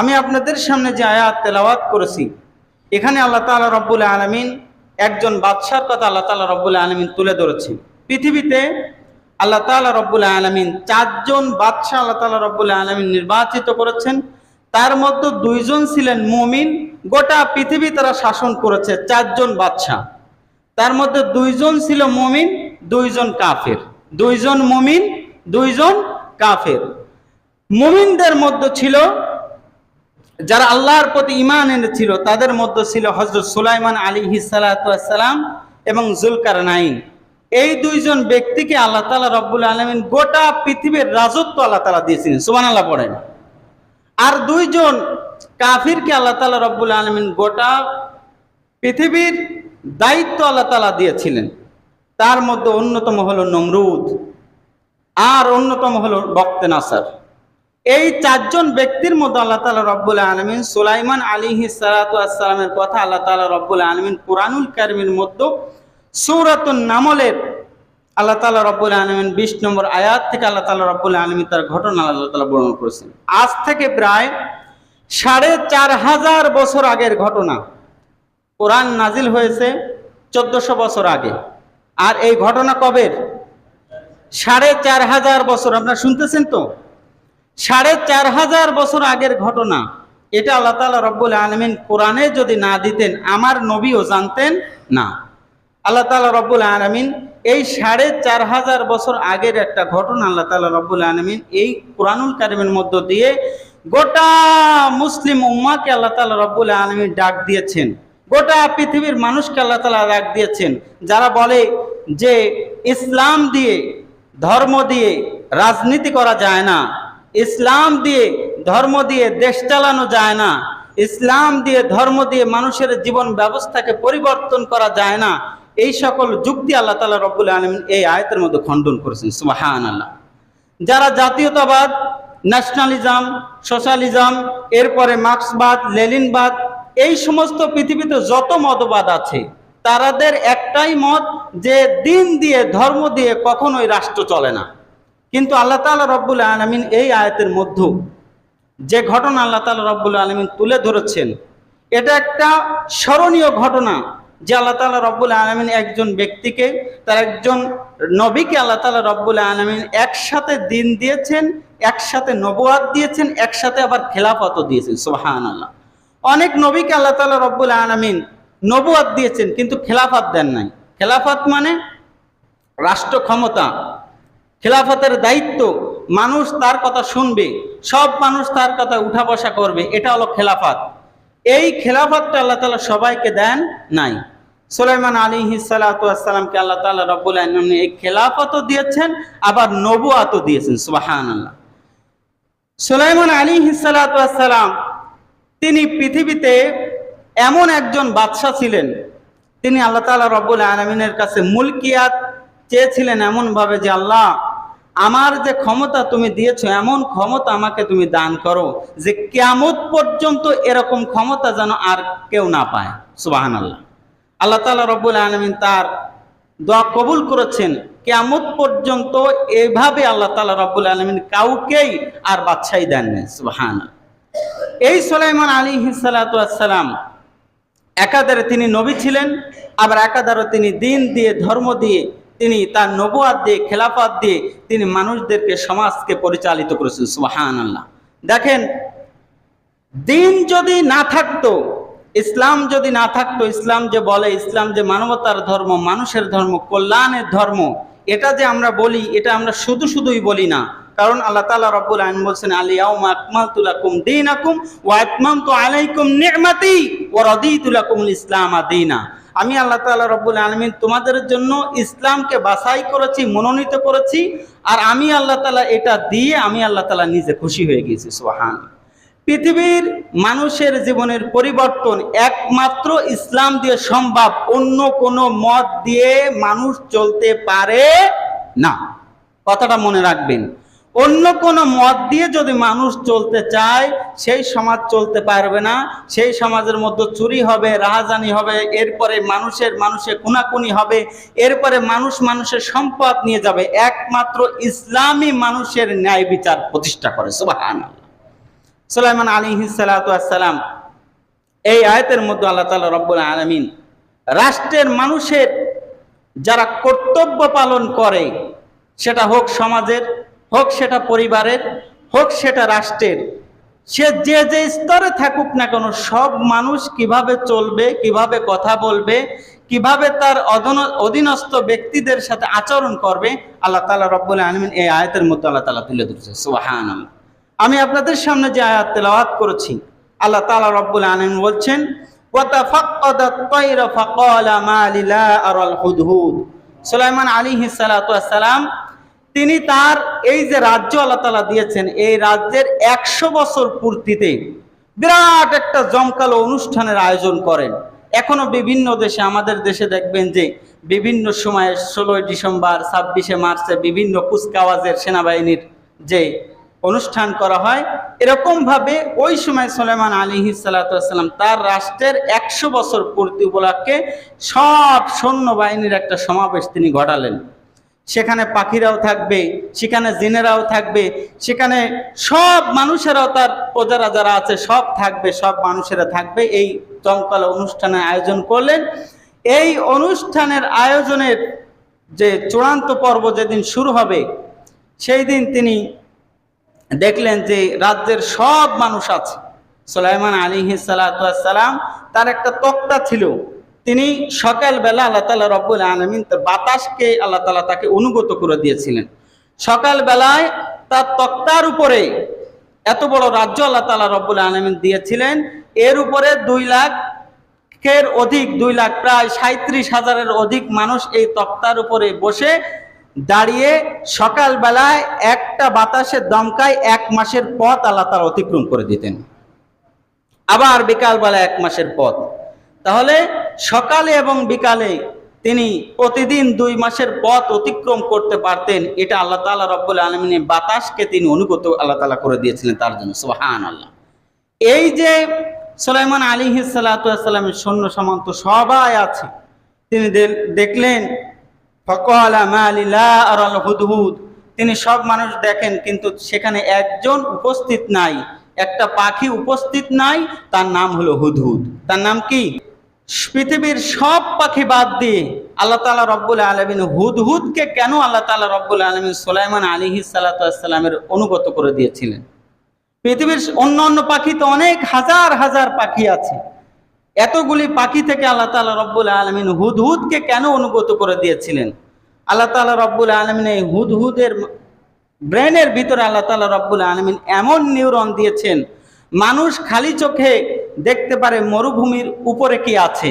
আমি আপনাদের সামনে যে আয়াত তেলাওয়াত করেছি, এখানে আল্লাহ তালা রব্বুল আলমিন একজন বাদশার কথা আল্লাহ তালা রব্বুল আলমিন তুলে ধরেছেন। পৃথিবীতে আল্লাহ তালা রব্বুল আলমিন চারজন বাদশাহ আল্লাহ তালা রব্বুল আলমিন নির্বাচিত করেছেন। তার মধ্যে দুইজন ছিলেন মুমিন, গোটা পৃথিবী তারা শাসন করেছে চারজন বাদশাহ। তার মধ্যে দুইজন ছিল মুমিন, দুইজন কাফের। দুইজন মুমিন, দুইজন কাফের। মুমিনদের মধ্যে ছিল যারা আল্লাহর প্রতি ইমান এনেছিল, তাদের মধ্যে ছিল হজরত সুলাইমান আলী হিসালাতাম এবং জুলকার নাইন এই দুইজন ব্যক্তিকে আল্লাহ তালা রব্বুল আলমিন গোটা পৃথিবীর রাজত্ব আল্লাহ তালা দিয়েছিলেন সুবান আল্লাহ পড়েন। আর দুইজন কাফিরকে আল্লাহ তালা রব্বুল আলমিন গোটা পৃথিবীর দায়িত্ব আল্লাহ তালা দিয়েছিলেন। তার মধ্যে অন্যতম হলো নমরুদ, আর অন্যতম হলো বক্তে নাসার। এই চারজন ব্যক্তির মধ্যে আল্লাহ তালা রব্বুল আলমিন সুলাইমান আলী সালাতামের কথা আল্লাহ তালা রব্বুল আলমিন কোরআনুল কারিমের মধ্যে সৌরাতুল নামলের আল্লাহ তালা রব্বুল আলমিন বিশ নম্বর আয়াত থেকে আল্লাহ তালা রব্বুল আলমিন তার ঘটনা আল্লাহ তালা বর্ণনা করেছেন। আজ থেকে প্রায় সাড়ে চার হাজার বছর আগের ঘটনা। কোরআন নাজিল হয়েছে চোদ্দশো বছর আগে। আর এই ঘটনা কবের সাড়ে চার হাজার বছর। আপনারা শুনতেছেন তো? সাড়ে চার হাজার বছর আগের ঘটনা। এটা আল্লাহ তালা রব্বুল আলমিন কোরআনে যদি না দিতেন, আমার নবীও জানতেন না। আল্লাহ তালা রব্বুল আলমিন এই সাড়ে চার হাজার বছর আগের একটা ঘটনা আল্লাহ তালা রব্বুল আলমিন এই কোরআনুল কারিমের মধ্য দিয়ে গোটা মুসলিম উম্মাকে আল্লাহ তালা রব্বুল আলমিন ডাক দিয়েছেন। গোটা পৃথিবীর মানুষকে আল্লাহ তালা ডাক দিয়েছেন। যারা বলে যে ইসলাম দিয়ে, ধর্ম দিয়ে রাজনীতি করা যায় না ইসলাম দিয়ে ধর্ম দিয়ে দেশ চালানো যায় না। ইসলাম দিয়ে ধর্ম দিয়ে মানুষের জীবন ব্যবস্থাকে পরিবর্তন করা যায় না। এই সকল যুক্তি আল্লাহ তালা রব্বুল আলমিন এই আয়তের মধ্যে খণ্ডন করেছেন। সুবাহান আল্লাহ যারা জাতীয়তাবাদ ন্যাশনালিজম সোশ্যালিজম এরপরে মার্ক্সবাদ লেলিনবাদ এই সমস্ত পৃথিবীতে যত মতবাদ আছে, তারাদের একটাই মত যে দিন দিয়ে, ধর্ম দিয়ে কখনোই রাষ্ট্র চলে না। কিন্তু আল্লাহ তালা রব্বুল আলমিন এই আয়তের মধ্য যে ঘটনা আল্লাহ তালা রব্বুল আলমিন তুলে ধরেছেন, এটা একটা স্মরণীয় ঘটনা যে আল্লাহ তালা রব্বুল আলমিন একজন ব্যক্তিকে তার একজন নবীকে আল্লাহ তালা রব্বুল আলমিন একসাথে দিন দিয়েছেন, একসাথে নবুয়াদ দিয়েছেন, একসাথে আবার খেলাফতও দিয়েছেন সোহান আল্লাহ অনেক নবীকে আল্লাহ তালা রব্বুল আলমিন নবুয়াদ দিয়েছেন কিন্তু খেলাফত দেন নাই। খেলাফত মানে রাষ্ট্র ক্ষমতা। খেলাফতের দায়িত্ব, মানুষ তার কথা শুনবে, সব মানুষ তার কথা উঠা বসা করবে, এটা হলো খেলাফত। এই খেলাফতটা আল্লাহ তালা সবাইকে দেন নাই। সুলাইমান আলী হিসালাতামকে আল্লাহ তালা রব্বুল আলম এই খেলাফতও দিয়েছেন, আবার নবুয়াতও দিয়েছেন সুবাহান আল্লাহ সুলাইমান আলী হিসালাতাম তিনি পৃথিবীতে এমন একজন বাদশাহ ছিলেন, তিনি আল্লাহ তালা রব্বুল আলমিনের কাছে মুলকিয়াত চেয়েছিলেন এমনভাবে যে আল্লাহ আমার যে ক্ষমতা তুমি দিয়েছ, এমন ক্ষমতা আমাকে তুমি দান করো যে কেমত পর্যন্ত এরকম ক্ষমতা যেন আর কেউ না পায়। সুবাহান আল্লাহ আল্লাহ তালা রব্বুল আলমিন তার দোয়া কবুল করেছেন কেমত পর্যন্ত এভাবে আল্লাহ তালা রব্বুল আলমিন কাউকেই আর বাদশাই দেননি সুবাহান এই সোলাইমান আলী হিসালাতাম একাধারে তিনি নবী ছিলেন, আবার একাধারে তিনি দিন দিয়ে, ধর্ম দিয়ে তিনি তার নবুয়াদ দিয়ে, খেলাফাত দিয়ে তিনি মানুষদেরকে, সমাজকে পরিচালিত করেছেন। সুবাহান আল্লাহ দেখেন, দিন যদি না থাকতো, ইসলাম যদি না থাকতো, ইসলাম যে বলে, ইসলাম যে মানবতার ধর্ম, মানুষের ধর্ম, কল্যাণের ধর্ম, এটা যে আমরা বলি, এটা আমরা শুধু শুধুই বলি না। কারণ আল্লাহ তালা রব্বুল আইন বলছেন আলিয়াউম আকমাল তুলাকুম দিন আকুম ও আকমাম তো আলাইকুম নিয়মাতি ও রদি তুলাকুম ইসলাম আদিনা আমি আল্লাহ তালা রব্বুল আলমিন তোমাদের জন্য ইসলামকে বাছাই করেছি, মনোনীত করেছি, আর আমি আল্লাহ তালা এটা দিয়ে আমি আল্লাহ তালা নিজে খুশি হয়ে গিয়েছি সোহান পৃথিবীর মানুষের জীবনের পরিবর্তন একমাত্র ইসলাম দিয়ে সম্ভব, অন্য কোনো মত দিয়ে মানুষ চলতে পারে না। কথাটা মনে রাখবেন অন্য কোনো মত দিয়ে যদি মানুষ চলতে চায়, সেই সমাজ চলতে পারবে না। সেই সমাজের মধ্যে চুরি হবে, রাহাজানি হবে, এরপরে মানুষের মানুষে খুনাকুনি হবে, এরপরে মানুষ মানুষের সম্পদ নিয়ে যাবে। একমাত্র ইসলামী মানুষের ন্যায় বিচার প্রতিষ্ঠা করে সুবাহান সুলাইমান আলী সালাম এই আয়তের মধ্যে আল্লাহ তালা রব্বুল আলমিন রাষ্ট্রের মানুষের যারা কর্তব্য পালন করে, সেটা হোক সমাজের হোক সেটা পরিবারের, হোক সেটা রাষ্ট্রের, সে যে যে স্তরে থাকুক না কেন সব মানুষ কীভাবে চলবে, কীভাবে কথা বলবে, কীভাবে তার অধীনস্থ ব্যক্তিদের সাথে আচরণ করবে, আল্লাহ তালা রব্বুল আলমিন এই আয়াতের মতো আল্লাহ তালা তুলে ধরেছে সুবাহান আমি আপনাদের সামনে যে আয়াত তেলাওয়াত করেছি, আল্লাহ তালা রব্বুল আলমিন বলছেন সুলাইমান আলী হিসালাম তিনি তার এই যে রাজ্য আল্লাহ তালা দিয়েছেন, এই রাজ্যের একশো বছর পূর্তিতে বিরাট একটা জমকালো অনুষ্ঠানের আয়োজন করেন। এখনও বিভিন্ন দেশে, আমাদের দেশে দেখবেন যে বিভিন্ন সময়ে ষোলোই ডিসেম্বর, ছাব্বিশে মার্চে বিভিন্ন কুচকাওয়াজের সেনাবাহিনীর যে অনুষ্ঠান করা হয় এরকম ভাবে ওই সময় সুলেমান আলী সাল্লাম তার রাষ্ট্রের একশো বছর পূর্তি উপলক্ষে সব সৈন্যবাহিনীর একটা সমাবেশ তিনি ঘটালেন। সেখানে পাখিরাও থাকবে, সেখানে জিনেরাও থাকবে, সেখানে সব মানুষেরাও তার প্রজারা যারা আছে, সব থাকবে, সব মানুষেরা থাকবে। এই চমকাল অনুষ্ঠানের আয়োজন করলেন। এই অনুষ্ঠানের আয়োজনের যে চূড়ান্ত পর্ব যেদিন শুরু হবে, সেই দিন তিনি দেখলেন যে রাজ্যের সব মানুষ আছে। সুলাইমান আলী সালাম, তার একটা তক্তা ছিল। তিনি সকালবেলা আল্লাহ তালা রব্বুল আলমিন তার বাতাসকে আল্লাহ তালা তাকে অনুগত করে দিয়েছিলেন। সকালবেলায় তার তক্তার উপরে এত বড় রাজ্য আল্লাহ তালা রব্বুল আলমিন দিয়েছিলেন। এর উপরে দুই লাখ অধিক, দুই লাখ প্রায় সাঁত্রিশ হাজারের অধিক মানুষ এই তক্তার উপরে বসে দাঁড়িয়ে সকালবেলায় একটা বাতাসের দমকায় এক মাসের পথ আল্লাহ তারা অতিক্রম করে দিতেন। আবার বিকালবেলা এক মাসের পথ। তাহলে সকালে এবং বিকালে তিনি প্রতিদিন দুই মাসের পথ অতিক্রম করতে পারতেন। এটা আল্লাহ তালা রব্বুল আলমিনের বাতাসকে তিনি অনুগত আল্লাহ তালা করে দিয়েছিলেন তার জন্য। সোহান আল্লাহ এই যে সুলাইমান আলী সালাতামের সৈন্য সামন্ত সবাই আছে। তিনি দেখলেন হুদহুদ। তিনি সব মানুষ দেখেন, কিন্তু সেখানে একজন উপস্থিত নাই। একটা পাখি উপস্থিত নাই, তার নাম হলো হুদহুদ। তার নাম কি? পৃথিবীর সব পাখি বাদ দিয়ে আল্লাহ তালা রব্বুল আলমিন হুদহুদকে কেন আল্লাহ তালা রব্বুল আলমিন সোলাইমান আলী সালাতামের অনুগত করে দিয়েছিলেন? পৃথিবীর অন্য অন্য পাখি তো অনেক হাজার হাজার পাখি আছে। এতগুলি পাখি থেকে আল্লাহ তালা রব্বুল আলমিন হুদহুদকে কেন অনুগত করে দিয়েছিলেন? আল্লাহ তালা রব্বুল আলমিন এই হুদহুদের ব্রেনের ভিতরে আল্লাহ তালা রব্বুল আলমিন এমন নিউরন দিয়েছেন, মানুষ খালি চোখে দেখতে পারে মরুভূমির উপরে কি আছে,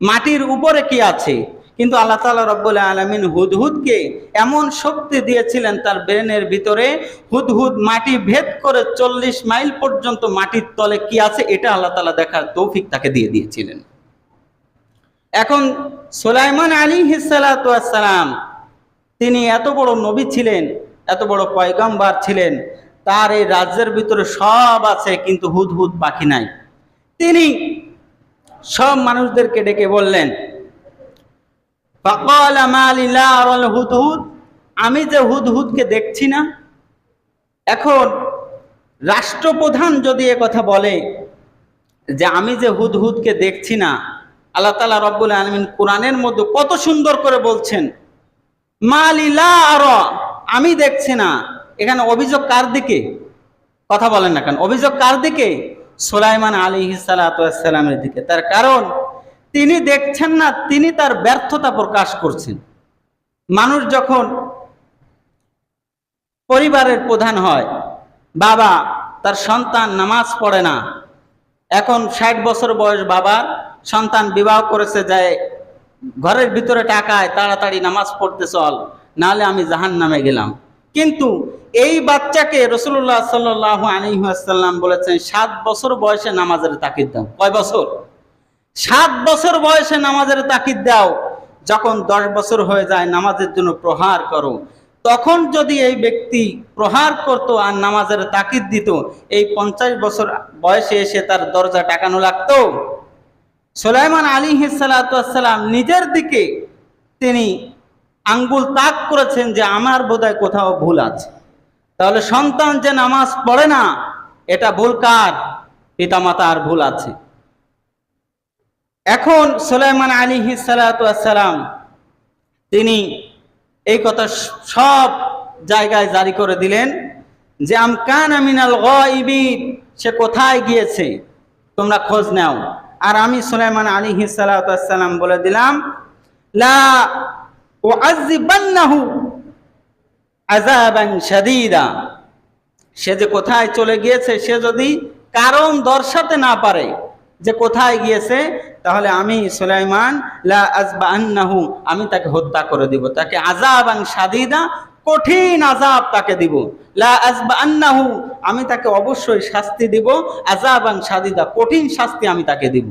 মাটির উপরে কি আছে। কিন্তু আল্লাহ তালা রব্বুল আলমিন হুদহুদকে এমন শক্তি দিয়েছিলেন তার ব্রেনের ভিতরে, হুদহুদ মাটি ভেদ করে চল্লিশ মাইল পর্যন্ত মাটির তলে কি আছে, এটা আল্লাহ তালা দেখার তৌফিক তাকে দিয়ে দিয়েছিলেন। এখন সোলাইমান আলী হিসালাম তিনি এত বড় নবী ছিলেন, এত বড় পয়গম্বার ছিলেন, তার এই রাজ্যের ভিতরে সব আছে, কিন্তু হুদহুদ পাখি নাই। তিনি সব মানুষদেরকে ডেকে বললেন হুদহুদ, আমি যে হুদহুদকে দেখছি না, এখন রাষ্ট্রপ্রধান যদি এ কথা বলে যে আমি যে হুদহুদকে দেখছি না, আল্লাহ তালা রব্বুল আলমিন কোরআনের মধ্যে কত সুন্দর করে বলছেন মালিলা আর, আমি দেখছি না। এখানে অভিযোগ কার দিকে? কথা বলেন না কেন, অভিযোগ কার দিকে? সোলাইমান আলী সালাতামের দিকে। তার কারণ, তিনি দেখছেন না, তিনি তার ব্যর্থতা প্রকাশ করছেন। মানুষ যখন পরিবারের প্রধান হয়, বাবা তার সন্তান নামাজ পড়ে না, এখন ষাট বছর বয়স বাবার, সন্তান বিবাহ করেছে, যায় ঘরের ভিতরে টাকায় তাড়াতাড়ি নামাজ পড়তে চল, নাহলে আমি জাহান নামে গেলাম। কিন্তু এই বাচ্চাকে রসুল্লাহ সাল্লাহ আলহিহাসাল্লাম বলেছেন, সাত বছর বয়সে নামাজের তাকিদ দাও। কয় বছর? সাত বছর বয়সে নামাজের তাকিদ দাও। যখন দশ বছর হয়ে যায়, নামাজের জন্য প্রহার করো। তখন যদি এই ব্যক্তি প্রহার করত আর নামাজের তাকিদ দিত, এই পঞ্চাশ বছর বয়সে এসে তার দরজা টাকানো লাগতো। সোলাইমান আলী সালাম নিজের দিকে তিনি আঙ্গুল তাক করেছেন যে আমার বোধহয় কোথাও ভুল আছে। তাহলে সন্তান যে নামাজ পড়ে না, এটা ভুল কার? পিতামাতার ভুল আছে। এখন সুলাইমান আলী সালাম তিনি এই কথা সব জায়গায় জারি করে দিলেন যে আমকান আমিনাল সে কোথায় গিয়েছে? তোমরা খোঁজ নাও। আর আমি সুলাইমান আলী সালাম বলে দিলাম, লা ওয়াজিবান্নাহু আযাবান শাদীদা। সে যে কোথায় চলে গিয়েছে, সে যদি কারণ দর্শাতে না পারে যে কোথায় গিয়েছে, তাহলে আমি সুলাইমান লা আজবান্নাহু আমি তাকে হত্যা করে দিব। তাকে আযাবান শাদীদা, কঠিন আজাব তাকে দিব। লা আজবান্নাহু আমি তাকে অবশ্যই শাস্তি দিব। আযাবান শাদীদা, কঠিন শাস্তি আমি তাকে দিব।